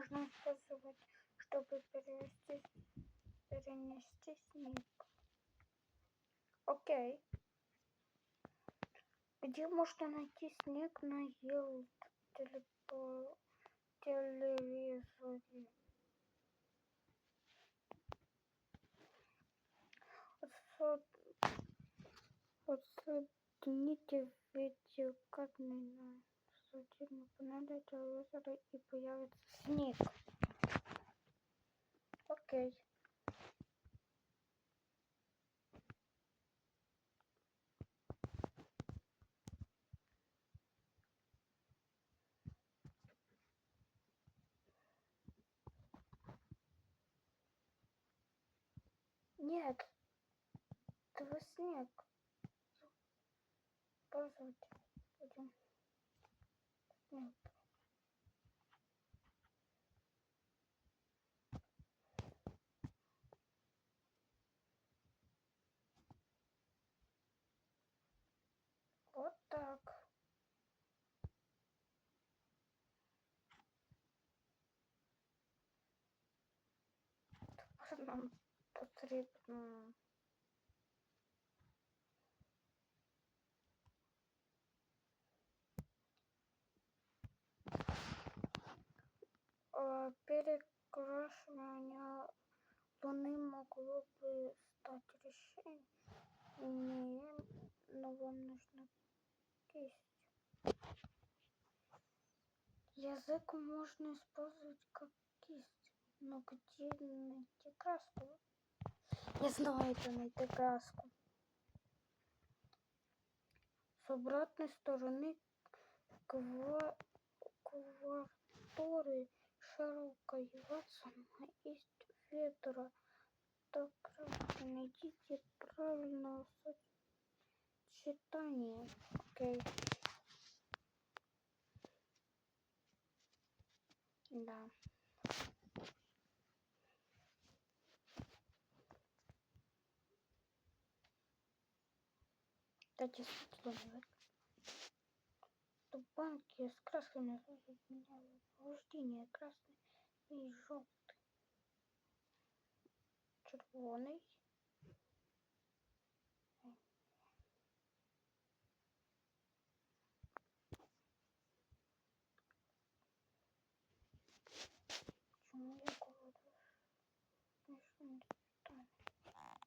можно использовать, чтобы перевести, перенести снег. Окей. Где можно найти снег на ел телепо... телевизоре? Отсоедините видеокарты на солнечную панель телевизора и появится снег. Окей. Нет, это снег. Пользоваться будем. Вот так. Нам потрібно. Перекрашивание Луны могло бы стать решением, но вам нужна кисть. Язык можно использовать как кисть, но где найти краску? Я знаю, где найти краску. С обратной стороны ква квартуры широкой Ватсона есть ветра. Так найдите правильное сочетание. Окей. Да. Да, действительно, то банки с красками меня вождение красный и желтый. Червоный. Почему я говорю? Конечно, не читаю.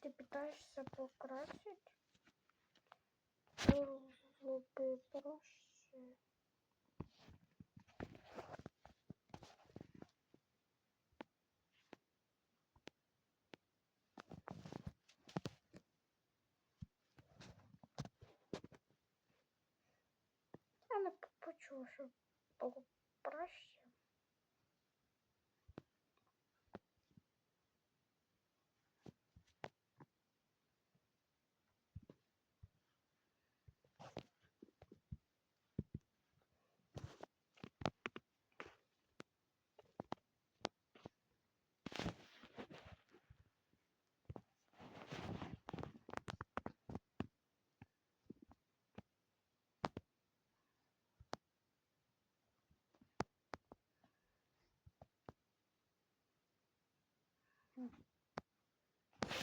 Ты пытаешься покрасить? Было бы проще. Я не почула, що було проще.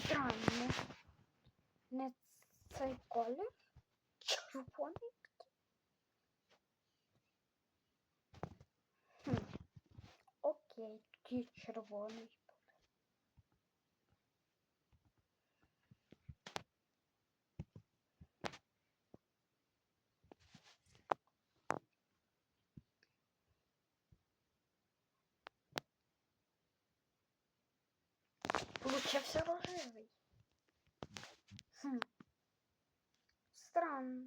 Странно. Не цей колір? Червоний такий? Хм. Окей, тоді червоний. Получився рожевий. Странно.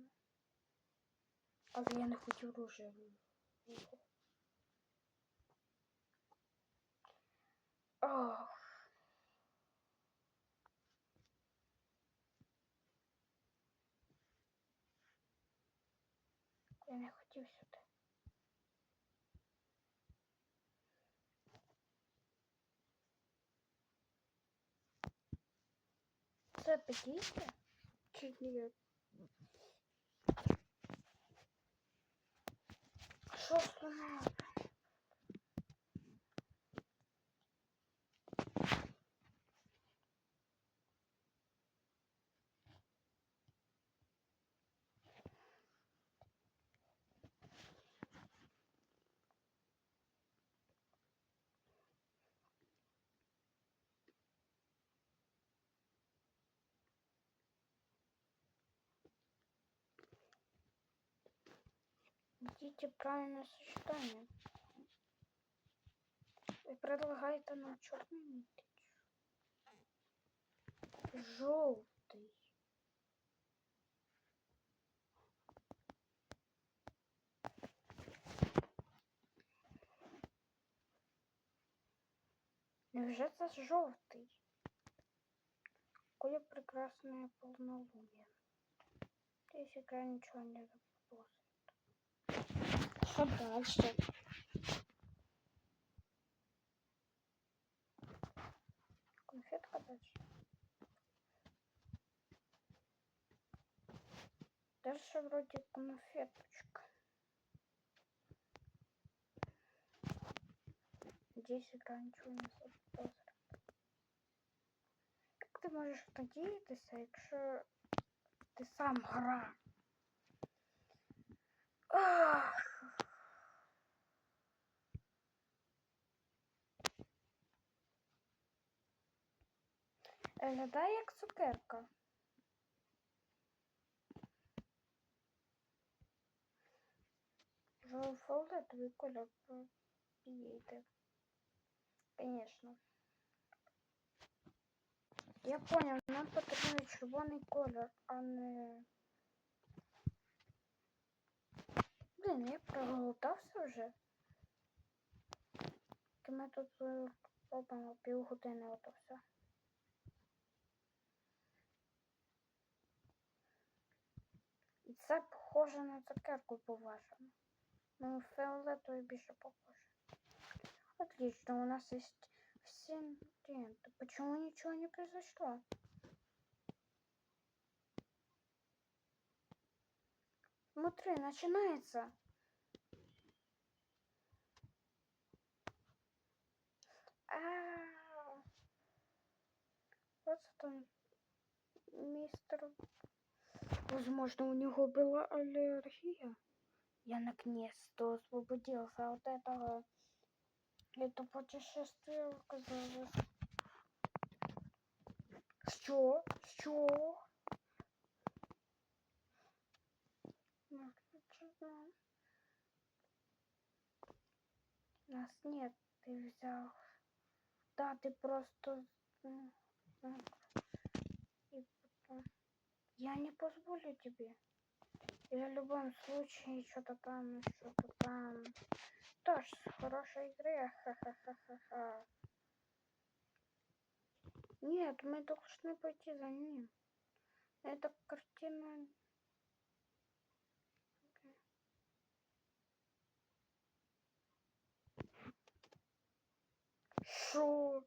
Але я не хотів рожевий. Ох. Я не хотів сюди. Це підійде? Чи ні? Що ж вона? Введите правильное сочетание. Вы предлагаете нам черный нитич. Желтый. Невже це жовтий? Какое прекрасное полнолуние. Здесь игра ничего не заплатит. Что дальше? Конфетка дальше. Дальше вроде конфеточка. Надеюсь, игра ничего не заподозрит. Як ти можеш надіятися, якщо ти сам гра? Виглядає як цукерка. Фиолетовий колір підійде. Конечно. Я понял, нам потрібен червоний колір, а не... Блін, я проголодався вже. То ми тут е, робимо півгодини ото все. І це похоже на цукерку по-вашому. Ну, фиолетовый більше похоже. Отлично, у нас есть все ингредиенты. Почему ничего не произошло? Смотри, начинается. Вот там мистер. Возможно, у него была аллергия. Я наконец-то освободился от этого. Это путешествие оказалось. Что? Что? Нас нет, ты взял. Да, ты просто... И потом... Я не позволю тебе. Я в любом случае что-то там, что-то там. Тоже с хорошей игры. Ха-ха-ха-ха-ха. Нет, мы должны пойти за ним. Эта картина... Шо?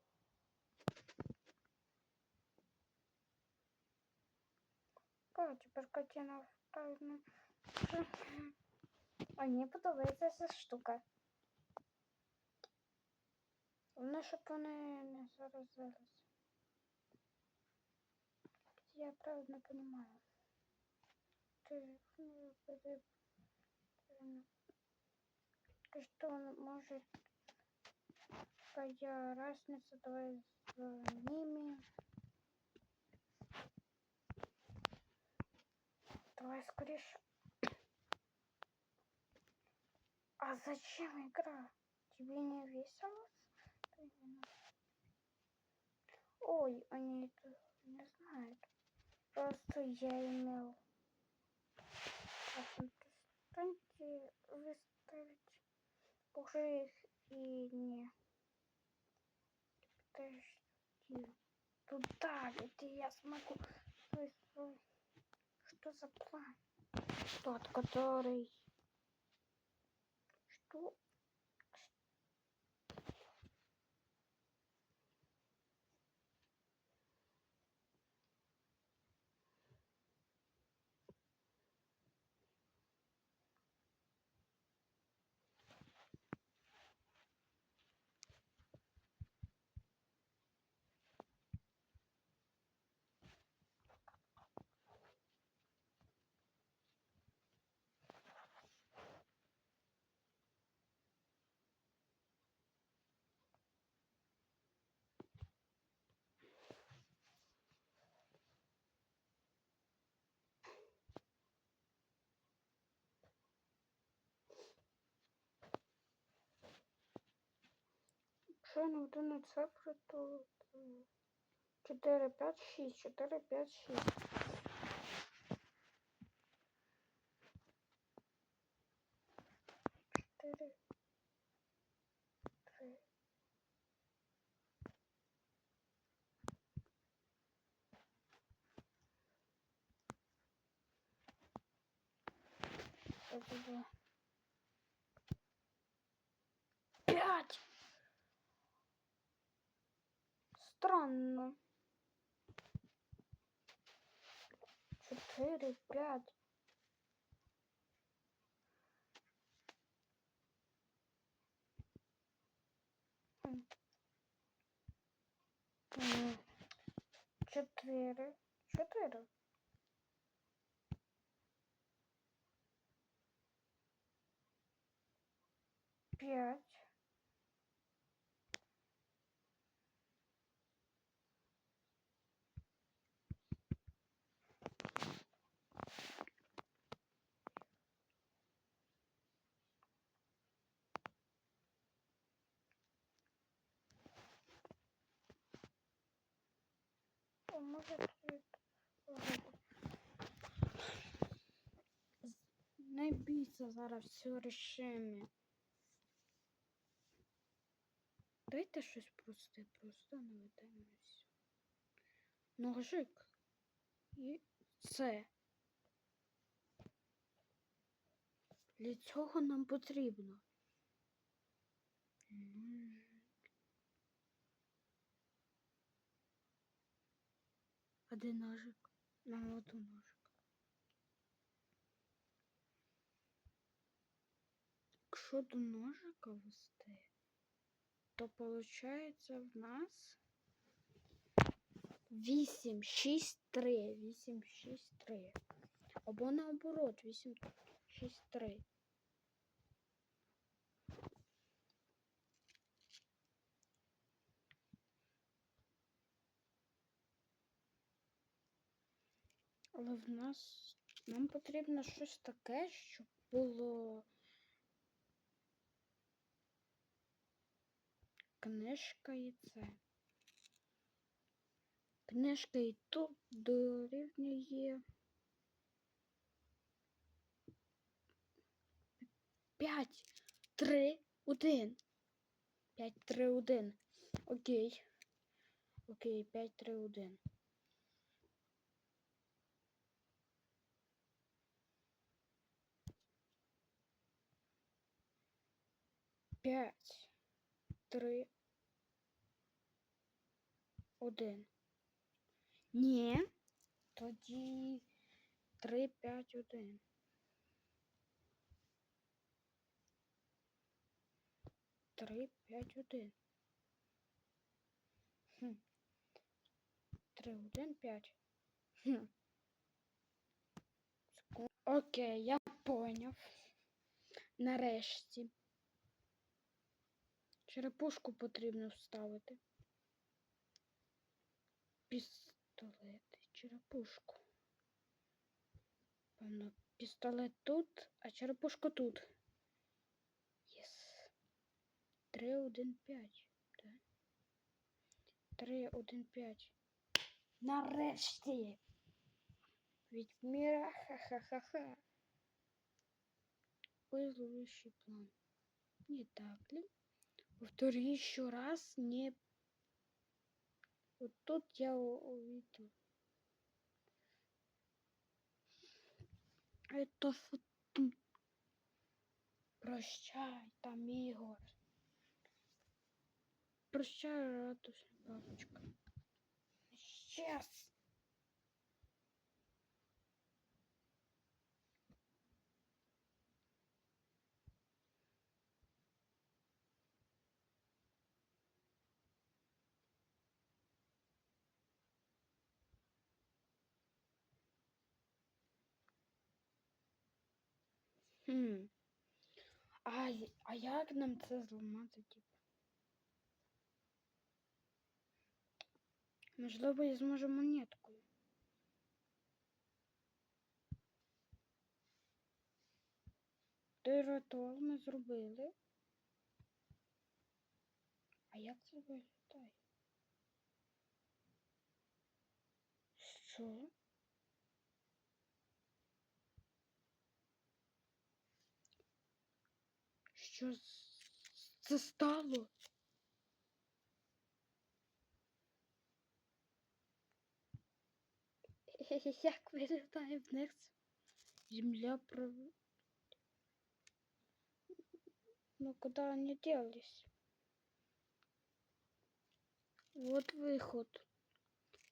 Теперь картина правильно? Мені подобається ця штука. Головне, щоб вони не заразились. Я правильно понимаю. Ты, что он может какая разница давай с ними? Давай скорее а зачем игра? Тебе не весело? Ой они это не знают. Просто я имел станьте выставить. Уже их и не подожди. Туда где я смогу что за план? Тот который что Звичайно, один цифри то 4, 5, 6, 4, 5, 6. Чотири, Странно. Чотири, п'ять. Чотири. Чотири. П'ять. О, може. Не бійся зараз все рішимо. Дайте щось просте, просто наведемось. Ножик. І це. Для цього нам потрібно. А де ножик? Нам от ножик. Якщо до ножика вести, то виходить в нас 8, 6, 3. 8, 6, 3. Або наоборот, 8, 6, 3. Але в нас нам потрібно щось таке, щоб було книжка і це. Книжка і тут дорівнює 5, 3, 1. 5, 3, 1. Окей. Окей, 5, 3, 1. П'ять, три, один. Ні. Тоді три, п'ять, один. Три, п'ять, один. Хм. Три, один, п'ять. Хм. Окей, я поняв. Нарешті. Черепушку потрібно вставити. Пістолет і черепушку. Певно, пістолет тут, а черепушка тут. Єс. 3, 1, 5. Так. 3, 1, 5. Нарешті. Від міра ха-ха-ха-ха. Ой, зловещий план. Не так ли? Повтори еще раз, не... Вот тут я увидел. Это тут? Прощай, там Игорь. Прощай, радостная бабочка. Сейчас. Хм. А, а як нам це зламати, типу? Можливо, я зможу монеткою. Той ми зробили. А як це виглядає? Що? Що це стало? Як виглядає вниз? Земля про... Ну, куда они делись? Вот выход.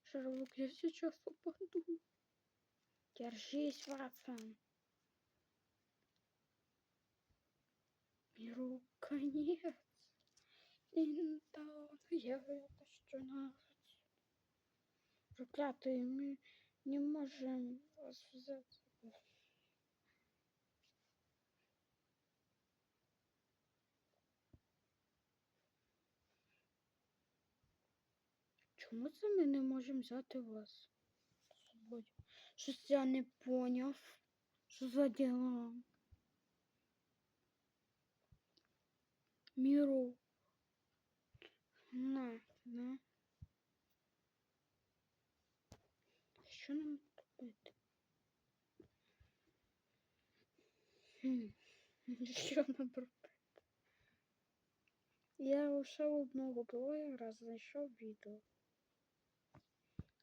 Шерлок, я сейчас упаду. Держись, Ватсон. Миру конец. Интаун, я вытащу нас. Проклятые, мы не можем вас взять. Чому це ми не можемо взяти вас з собою? Щось я не поняв. Що за діла? Міру. На, на. Що нам робити? Що нам робити? Я лише одного блогера знайшов відео.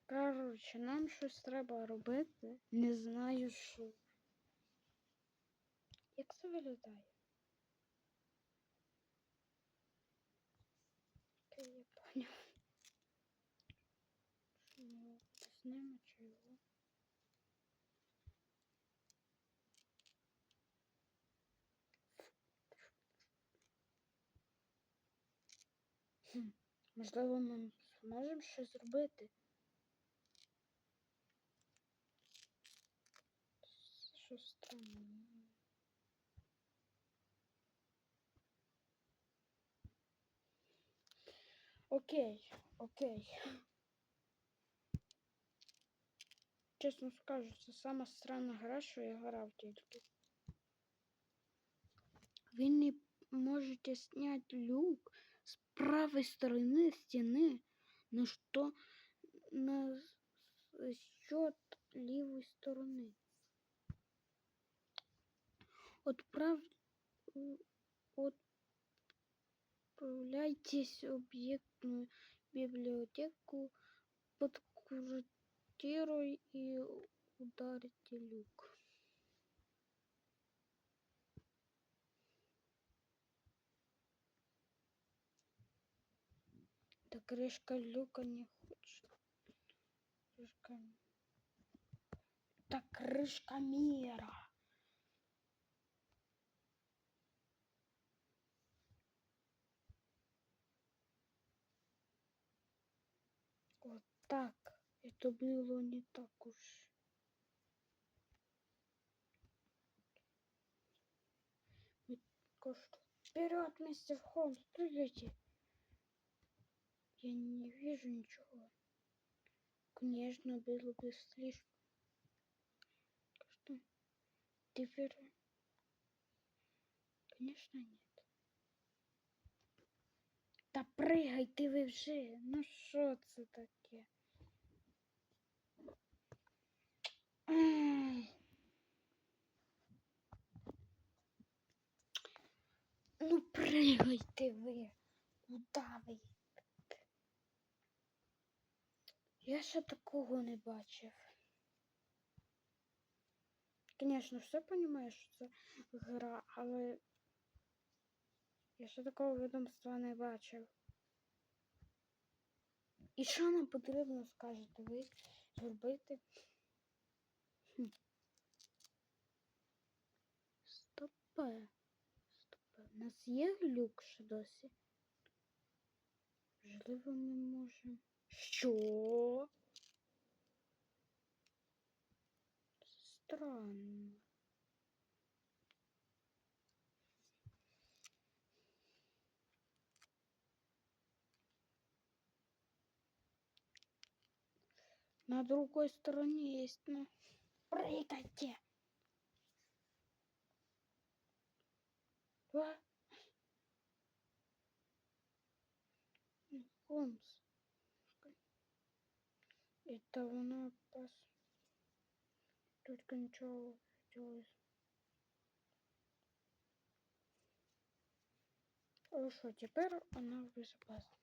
Коротше, нам щось треба робити. Не знаю що. Як це виглядає? Окей, я поняв. Що ми з ними чи його? Хм, можливо, ми зможемо щось зробити. Що странно. Окей, окей. Чесно скажу, це сама странна гра, що я грав тільки. Ви не можете снять люк с правой стороны стены, но что на счет левой стороны. Отправ... Отправляйтесь в объектную библиотеку под и ударите люк. Да крышка люка не хочет. Крышка... Да крышка мира. Вот так. Это было не так уж. Вперед, мистер Холмс, прыгайте. Я не вижу ничего. Конечно, было бы слишком. Что? Ты вер- Конечно, нет. Та пригайте ви вже. Ну що це таке? Ну пригайте ви. Куда ви? Я ще такого не бачив. Звісно, все розумію, що це гра, але я ще такого відомства не бачив. І що нам потрібно, скажете ви, зробити? Стопе. Стопе. У нас є глюк ще досі? Можливо, ми можемо. Що? Странно. На другой стороне есть, ну. Прыгайте! А? Холмс. Это вона пас. Только ничего делает. Хорошо, теперь она в безопасности.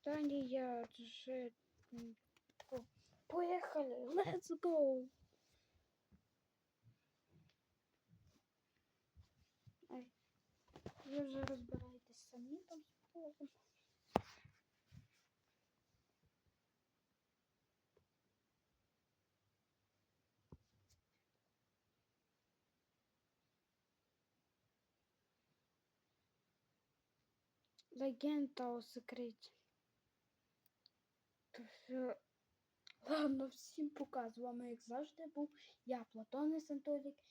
Здание же... м, по- Поехали, let's go! Ай, ви вже розбираєтесь самі там з Богом. Легенда все. Ладно, всім пока. З вами, як завжди, був я, Платонис Анатолік.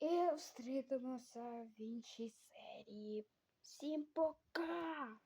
І встрітимося в іншій серії. Всім пока!